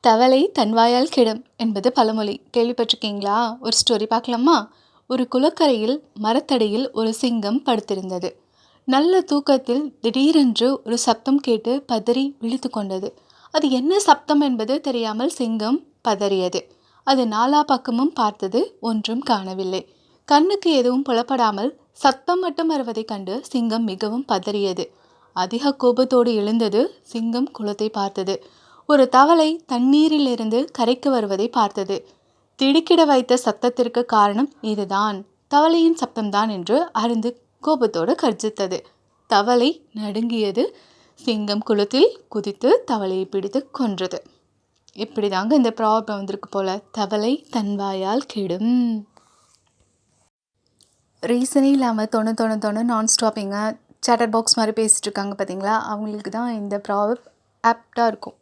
தவளை தன்வாயால் கெடும் என்பது பழமொழி. கேள்விப்பட்டிருக்கீங்களா? ஒரு ஸ்டோரி பார்க்கலாமா? ஒரு குளக்கரையில் மரத்தடியில் ஒரு சிங்கம் படுத்திருந்தது. நல்ல தூக்கத்தில் திடீரென்று ஒரு சப்தம் கேட்டு பதறி விழித்து கொண்டது. அது என்ன சப்தம் என்பது தெரியாமல் சிங்கம் பதறியது. அது நாலா பக்கமும் பார்த்தது ஒன்றும் காணவில்லை. கண்ணுக்கு எதுவும் புலப்படாமல் சத்தம் மட்டும் வருவதைக் கண்டு சிங்கம் மிகவும் பதறியது. அதிக கோபத்தோடு எழுந்தது சிங்கம் குளத்தை பார்த்தது. ஒரு தவளை தண்ணீரிலிருந்து கரைக்கு வருவதை பார்த்தது. திடுக்கிட வைத்த சத்தத்திற்கு காரணம் இதுதான். தவளையின் சப்தம்தான் என்று அறிந்து கோபத்தோடு கர்ஜித்தது. தவளை நடுங்கியது சிங்கம் குளத்தில் குதித்து தவளையை பிடித்து கொன்றது. இப்படி தாங்க இந்த ப்ராப்ளம் வந்திருக்கு போல. தவளை தன் வாயால் கெடும். ரீசனே இல்லாமல் தொண தொண தொண நான் ஸ்டாப்பிங்க சேட்டர் பாக்ஸ் மாதிரி பேசிகிட்டு இருக்காங்க பார்த்தீங்களா அவங்களுக்கு தான் இந்த ப்ராப்ளம் ஆப்டாக இருக்கும்.